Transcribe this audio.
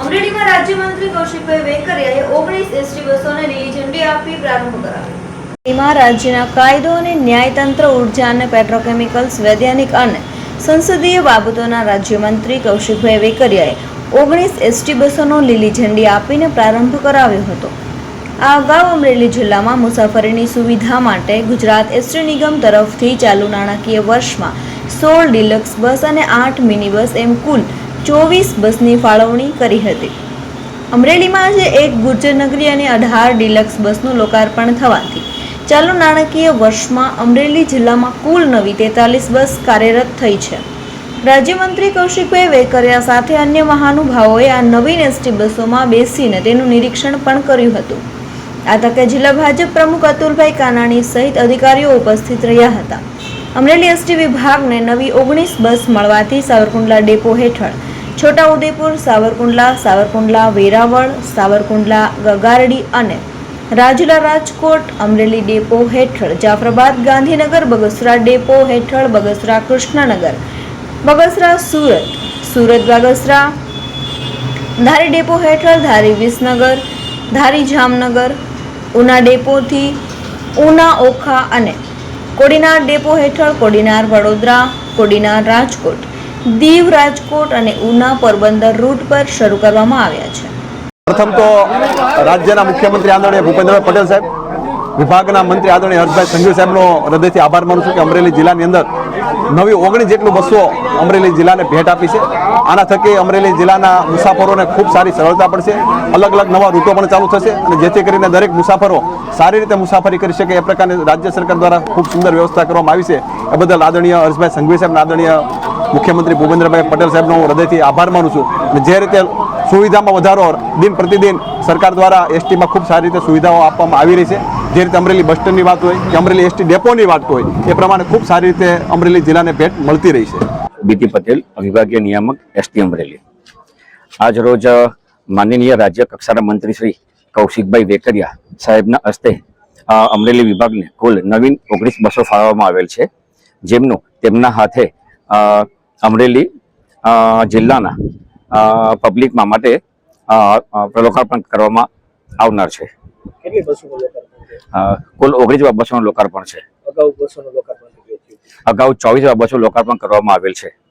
અમરેલીમાં રાજ્યમંત્રી કૌશિકભાઈ વેકરિયાએ ઓગણીસ એસટી બસોને લીલી ઝંડી આપી પ્રારંભ કરાવ્યો. એમાં રાજ્યના કાયદો અને ન્યાયતંત્ર, ઊર્જા અને પેટ્રોકેમિકલ્સ, વૈજ્ઞાનિક અને સંસદીય બાબતોના રાજ્યમંત્રી કૌશિકભાઈ વેકરિયાએ ઓગણીસ એસટી બસોનો લીલી ઝંડી આપીને પ્રારંભ કરાવ્યો હતો. આ અગાઉ અમરેલી જિલ્લામાં મુસાફરીની સુવિધા માટે ગુજરાત એસટી નિગમ તરફથી ચાલુ નાણાકીય વર્ષમાં સોળ ડિલક્સ બસ અને આઠ મિની બસ એમ કુલ ચોવીસ બસની ફાળવણી કરી હતી. અમરેલીમાં આજે એક ગુર્જરનગરી અને અઢાર ડિલક્સ બસનું લોકાર્પણ થવાથી ચાલુ નાણાકીય વર્ષમાં અમરેલી જિલ્લામાં કુલ નવી તેતાલીસ બસ કાર્યરત થઈ છે. રાજ્યમંત્રી કૌશિકભાઈ વેકરિયા સાથે અન્ય મહાનુભાવોએ આ નવીન એસટી બસોમાં બેસીને તેનું નિરીક્ષણ પણ કર્યું હતું. આ તકે જિલ્લા ભાજપ પ્રમુખ અતુલભાઈ કાનાણી સહિત અધિકારીઓ ઉપસ્થિત રહ્યા હતા. અમરેલી એસટી વિભાગને નવી ઓગણીસ બસ મળવાથી સાવરકુંડલા ડેપો હેઠળ છોટાઉદેપુર, સાવરકુંડલા સાવરકુંડલા, વેરાવળ, સાવરકુંડલા, ગગારડી અને રાજુલા રાજકોટ, અમરેલી ડેપો હેઠળ જાફરાબાદ, ગાંધીનગર, બગસરા ડેપો હેઠળ બગસરા કૃષ્ણનગર, બગસરા સુરત સુરત બગસરા, ધારી ડેપો હેઠળ ધારી વિસનગર, ધારી જામનગર, ઉના ડેપોથી ઉના ઓખા અને કોડીનાર ડેપો હેઠળ કોડીનાર વડોદરા, કોડીનાર રાજકોટ. દીવ રાજકોટ અને ઉના પોરબંદર રૂટ પર શરૂ કરવામાં આવ્યા છે. પ્રથમ તો રાજ્યના મુખ્યમંત્રી આદરણીય ભૂપેન્દ્રભાઈ પટેલ સાહેબ, વિભાગના મંત્રી આદરણીય હર્ષભાઈ સંઘવી સાહેબનો હૃદયથી આભાર માનું છું કે અમરેલી જિલ્લાની અંદર નવી ઓગણીસ જેટલું બસો અમરેલી જિલ્લાને ભેટ આપી છે. આના થકી અમરેલી જિલ્લાના મુસાફરોને ખૂબ સારી સરળતા પડશે. અલગ અલગ નવા રૂટો પણ ચાલુ થશે અને જેથી કરીને દરેક મુસાફરો સારી રીતે મુસાફરી કરી શકે. એ પ્રકારની રાજ્ય સરકાર દ્વારા ખૂબ સુંદર વ્યવસ્થા કરવામાં આવી છે. એ બદલ આદરણીય હર્ષભાઈ સંઘવી સાહેબ આદરણીય મુખ્યમંત્રી ભૂપેન્દ્રભાઈ પટેલ સાહેબનો હું હૃદયથી આભાર માનું છું. અને જે રીતે સુવિધામાં વધારો દિન પ્રતિદિન સરકાર દ્વારા એસટીમાં ખૂબ સારી રીતે સુવિધાઓ આપવામાં આવી રહી છે. જે રીતે અમરેલી બસ સ્ટેન્ડની વાત હોય કે અમરેલી એસટી ડેપોની વાત હોય, એ પ્રમાણે ખૂબ સારી રીતે અમરેલી જિલ્લાને ભેટ મળતી રહી છે. બીટી પટેલ વિભાગીય નિયામક, એસટી અમરેલી. આજ રોજ માનનીય રાજ્ય કક્ષાના મંત્રી શ્રી કૌશિકભાઈ વેકરિયા સાહેબના હસ્તે અમરેલી વિભાગને કુલ નવીન ઓગણીસ બસો ફાળવવામાં આવેલ છે. જેમનું તેમના હાથે અમરેલી જિલ્લાના પબ્લિકમાં માટે લોકાર્પણ કરવામાં આવનાર છે. કુલ ઓગણીસ બસોનું લોકાર્પણ છે. અગાઉ ચોવીસ બસો લોકાર્પણ કરવામાં આવેલ છે.